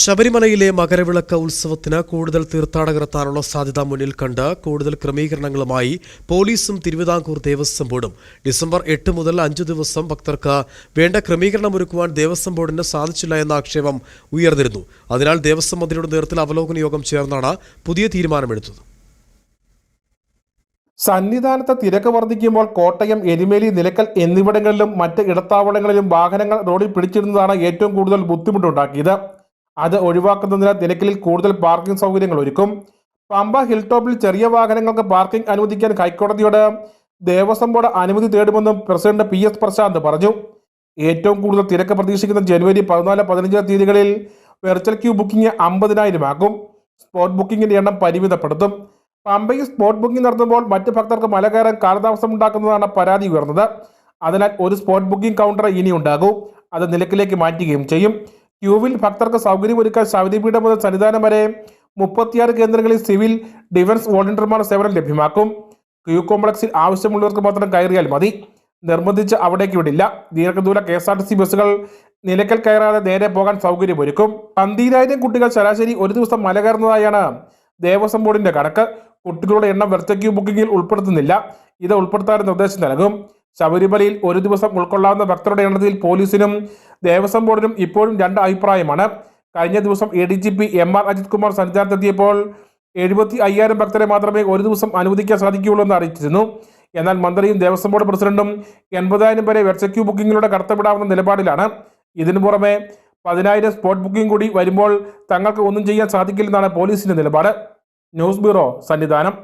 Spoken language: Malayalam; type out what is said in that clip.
ശബരിമലയിലെ മകരവിളക്ക് ഉത്സവത്തിന് കൂടുതൽ തീർത്ഥാടകർ എത്താനുള്ള സാധ്യത മുന്നിൽ കണ്ട് കൂടുതൽ ക്രമീകരണങ്ങളുമായി പോലീസും തിരുവിതാംകൂർ ദേവസ്വം ബോർഡും. ഡിസംബർ എട്ട് മുതൽ അഞ്ചു ദിവസം ഭക്തർക്ക് വേണ്ട ക്രമീകരണം ഒരുക്കുവാൻ ദേവസ്വം ബോർഡിന് സാധിച്ചില്ല എന്ന ആക്ഷേപം ഉയർന്നിരുന്നു. അതിനാൽ ദേവസ്വം മന്ത്രിയുടെ നേതൃത്വത്തിൽ അവലോകന യോഗം ചേർന്നാണ് പുതിയ തീരുമാനമെടുത്തത്. സന്നിധാനത്ത് തിരക്ക് വർദ്ധിക്കുമ്പോൾ കോട്ടയം എരുമേലി നിലക്കൽ എന്നിവിടങ്ങളിലും മറ്റ് ഇടത്താവളങ്ങളിലും വാഹനങ്ങൾ റോഡിൽ പിടിച്ചിടുന്നതാണ് ഏറ്റവും കൂടുതൽ ബുദ്ധിമുട്ടുണ്ടാക്കിയത്. അത് ഒഴിവാക്കുന്നതിന് നിലക്കലിൽ കൂടുതൽ പാർക്കിംഗ് സൗകര്യങ്ങൾ ഒരുക്കും. പമ്പ ഹിൽ ടോപ്പിൽ ചെറിയ വാഹനങ്ങൾക്ക് പാർക്കിംഗ് അനുവദിക്കാൻ ഹൈക്കോടതിയോട് ദേവസ്വം ബോർഡ് അനുമതി തേടുമെന്നും പ്രസിഡന്റ് പി എസ് പ്രശാന്ത് പറഞ്ഞു. ഏറ്റവും കൂടുതൽ തിരക്ക് പ്രതീക്ഷിക്കുന്ന ജനുവരി പതിനാല് പതിനഞ്ച് തീയതികളിൽ വെർച്വൽ ക്യൂ ബുക്കിംഗ് അമ്പതിനായിരം ആക്കും സ്പോട്ട് ബുക്കിംഗിന്റെ എണ്ണം പരിമിതപ്പെടുത്തും. പമ്പയിൽ സ്പോട്ട് ബുക്കിംഗ് നടത്തുമ്പോൾ മറ്റ് ഭക്തർക്ക് മല കയറാൻ കാലതാമസം ഉണ്ടാക്കുന്നതാണ് പരാതി ഉയർന്നത്. അതിനാൽ ഒരു സ്പോട്ട് ബുക്കിംഗ് കൗണ്ടർ ഇനി ഉണ്ടാകും അത് നിലക്കിലേക്ക് മാറ്റുകയും ചെയ്യും. ക്യൂവിൽ ഭക്തർക്ക് സൗകര്യമൊരുക്കാൻ ശബരിപീഠം മുതൽ സന്നിധാനം വരെ മുപ്പത്തിയാറ് കേന്ദ്രങ്ങളിൽ സിവിൽ ഡിഫൻസ് വോളണ്ടിയർമാർ സേവനം ലഭ്യമാക്കും. ക്യൂ കോംപ്ലക്സിൽ ആവശ്യമുള്ളവർക്ക് മാത്രം കയറിയാൽ മതി. നിർബന്ധിച്ച് അവിടേക്ക് വിടില്ല. ദീർഘദൂര K S R T C ബസ്സുകൾ നിലയ്ക്കൽ കയറാതെ നേരെ പോകാൻ സൗകര്യമൊരുക്കും. പന്തിരായിരം കുട്ടികൾ ശരാശരി ഒരു ദിവസം മല കയറുന്നതായാണ് ദേവസ്വം ബോർഡിന്റെ കണക്ക്. കുട്ടികളുടെ എണ്ണം വെർച്ചക്യൂ ബുക്കിംഗിൽ ഉൾപ്പെടുത്തുന്നില്ല. ഇത് ഉൾപ്പെടുത്താൻ നിർദ്ദേശം നൽകും. ശബരിമലയിൽ ഒരു ദിവസം ഉൾക്കൊള്ളാവുന്ന ഭക്തരുടെ എണ്ണത്തിൽ പോലീസിനും ദേവസ്വം ബോർഡിനും ഇപ്പോഴും രണ്ട് അഭിപ്രായമാണ്. കഴിഞ്ഞ ദിവസം A D G P M R Ajith Kumar സന്നിധാനത്തെത്തിയപ്പോൾ എഴുപത്തി അയ്യായിരം ഭക്തരെ മാത്രമേ ഒരു ദിവസം അനുവദിക്കാൻ സാധിക്കുകയുള്ളൂ എന്ന് അറിയിച്ചിരുന്നു. എന്നാൽ മന്ത്രിയും ദേവസ്വം ബോർഡ് പ്രസിഡന്റും എൺപതായിരം വരെ വെർച്ചക്യൂ ബുക്കിങ്ങിലൂടെ കടത്തപ്പെടാവുന്ന നിലപാടിലാണ്. ഇതിനു പുറമെ പതിനായിരം സ്പോട്ട് ബുക്കിംഗ് കൂടി വരുമ്പോൾ തങ്ങൾക്ക് ഒന്നും ചെയ്യാൻ സാധിക്കില്ലെന്നാണ് പോലീസിന്റെ നിലപാട്. News bureau Sannidhanam.